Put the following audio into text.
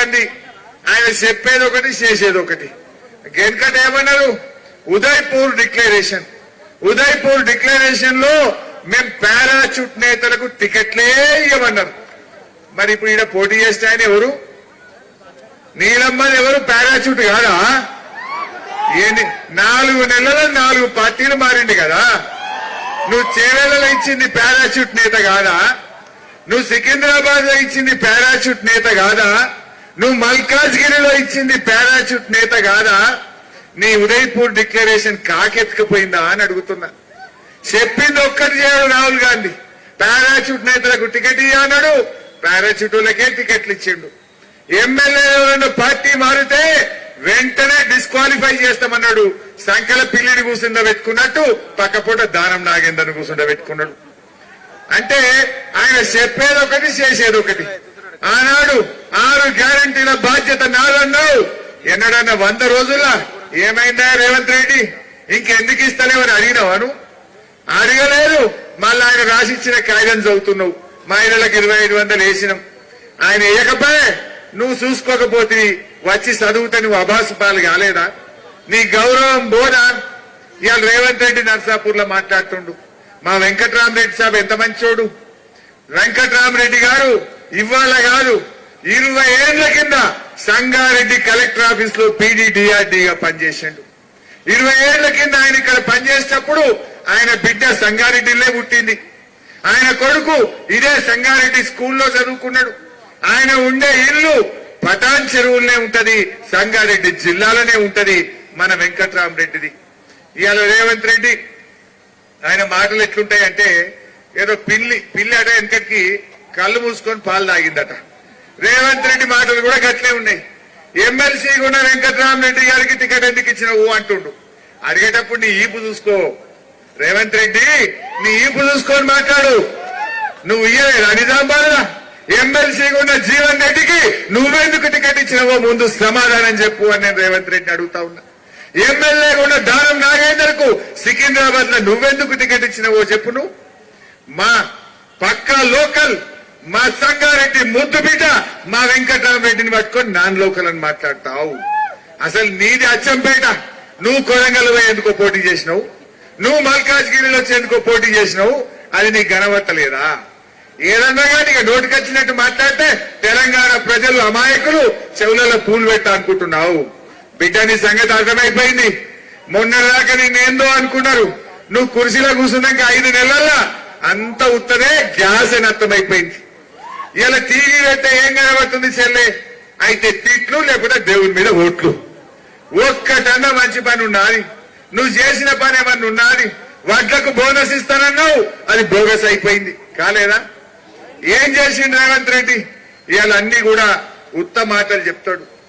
గాంధీ. ఆయన చెప్పేది ఒకటి చేసేది ఒకటి. వెనకట ఏమన్నారు? ఉదయ్పూర్ డిక్లరేషన్. ఉదయ్పూర్ డిక్లరేషన్లో మేము పారాచూట్ నేతలకు టికెట్లే ఇవ్వమన్నారు. మరి ఇప్పుడు ఈయన పోటీ చేస్తే ఆయన ఎవరు? నీలమ్మది ఎవరు? పారాచూట్ కాదా? ఏంది? నాలుగు నెలల నాలుగు పార్టీలు మారింది కదా. నువ్వు చేవేలలో ఇచ్చింది పారాచూట్ నేత కాదా? నువ్వు సికింద్రాబాద్లో ఇచ్చింది పారాచూట్ నేత కాదా? నువ్వు మల్కాజ్గిరిలో ఇచ్చింది పారాచూట్ నేత కాదా? నీ ఉదయ్పూర్ డిక్లరేషన్ కాకెత్తుకుపోయిందా అని అడుగుతున్నా. చెప్పింది ఒక్కటి చేయడు రాహుల్ గాంధీ. పారాచూట్ నేతలకు టికెట్ ఇయ్య అన్నాడు. పారాచూటులకే టికెట్లు ఇచ్చిండు. ఎమ్మెల్యేలను పార్టీ మారితే వెంటనే డిస్క్వాలిఫై చేస్తామన్నాడు. సంకల పిల్లిని కూసుండ పెట్టుకున్నట్టు పక్కపూట దానం నాగేందని కూసుండ పెట్టుకున్నాడు. అంటే ఆయన చెప్పేది ఒకటి చేసేది ఒకటి. ఆనాడు ఆరు గ్యారంటీల బాధ్యత నాదన్నావు ఎన్నడన్నా వంద రోజుల ఏమైందా రేవంత్ రెడ్డి? ఇంకెందుకు ఇస్తలేవని అడిగినావాను అడగలేదు. మళ్ళీ ఆయన రాసిచ్చిన కాగితం చదువుతున్నావు. మహిళలకు ఇరవై ఐదు వందలు వేసినాం. ఆయన వేయకపోయే నువ్వు చూసుకోకపోతే వచ్చి చదువుతా నువ్వు అభాసు పాలు కాలేదా? నీ గౌరవం బోదా? ఇవాళ రేవంత్ రెడ్డి నర్సాపూర్లో మాట్లాడుతుండు. మా వెంకట్రామరెడ్డి సాబ్ ఎంత మంచోడు? వెంకట్రామరెడ్డి గారు ఇవాళ కాదు ఇరవై ఏళ్ళ కింద సంగారెడ్డి కలెక్టర్ ఆఫీస్లో పీడీడీఆర్డీగా పనిచేసిండు. ఇరవై ఏళ్ళ కింద ఆయన ఇక్కడ పనిచేసేటప్పుడు ఆయన బిడ్డ సంగారెడ్డిలే పుట్టింది. ఆయన కొడుకు ఇదే సంగారెడ్డి స్కూల్లో చదువుకున్నాడు. ఆయన ఉండే ఇల్లు పటాన్ చెరువులనే ఉంటది సంగారెడ్డి జిల్లాలోనే ఉంటది మన వెంకట్రామరెడ్డిది. ఇవాళ రేవంత్ రెడ్డి ఆయన మాటలు ఎట్లుంటాయంటే ఏదో పిల్లి పిల్లి అట వెనకటికి కళ్ళు మూసుకొని పాలు తాగిందట. రేవంత్ రెడ్డి మాటలు కూడా గట్లే ఉన్నాయి. ఎమ్మెల్సీ ఉన్న వెంకట్రామరెడ్డి గారికి టికెట్ ఎందుకు ఇచ్చినవు అంటుండు. అడిగేటప్పుడు నీ ఈపు చూసుకో. రేవంత్ రెడ్డి నీ ఈపు చూసుకొని మాట్లాడు. నువ్వు ఇయ్యలేదా నిజామాబాద్లా ఎమ్మెల్సీ ఉన్న జీవన్ రెడ్డికి నువ్వెందుకు టికెట్ ఇచ్చినవో ముందు సమాధానం చెప్పు అని నేను రేవంత్ రెడ్డిని అడుగుతా ఉన్నా. ఎమ్మెల్యే ఉన్న దానం నాగేందర్కు సికింద్రాబాద్లో నువ్వెందుకు టికెట్ ఇచ్చినవో చెప్పు నువ్వు. మా పక్కా లోకల్ మా సంగారెడ్డి ముద్దు బిడ్డ మా వెంకటరామరెడ్డిని పట్టుకొని నాన్ లోకల్ అని మాట్లాడతావు. అసలు నీది అచ్చంపేట. నువ్వు కొరంగల్ ఎందుకో పోటీ చేసినావు? నువ్వు మల్కాజ్గిరిలో వచ్చి ఎందుకో పోటీ చేసినావు? అది నీకు కనబట్టలేదా? ఏదన్నా కానీ ఇక నోటికొచ్చినట్టు మాట్లాడితే తెలంగాణ ప్రజలు అమాయకులు చెవులలో పూలు పెట్టా అనుకుంటున్నావు. బిడ్డ నీ సంగతి అర్థమైపోయింది. మొన్న దాకా నేనేందో అనుకున్నారు. నువ్వు కుర్చీలో కూర్చున్నాక ఐదు నెలల్లో అంత ఉత్తరే గ్యాస్ అని అర్థమైపోయింది. ఇలా టీవీ పెడితే ఏం కనబడుతుంది చెల్లి? అయితే తిట్లు లేకపోతే దేవుని మీద ఓట్లు. ఒక్కటన్నా మంచి పని ఉన్నది నువ్వు చేసిన పని ఏమన్నా ఉన్నది వడ్లకు బోనస్ ఇస్తానన్నావు అది బోగస్ అయిపోయింది. కాలేదా? ఏం చేసిండు రేవంత్ రెడ్డి? ఇవాళ అన్ని కూడా ఉత్త మాటలు చెప్తాడు.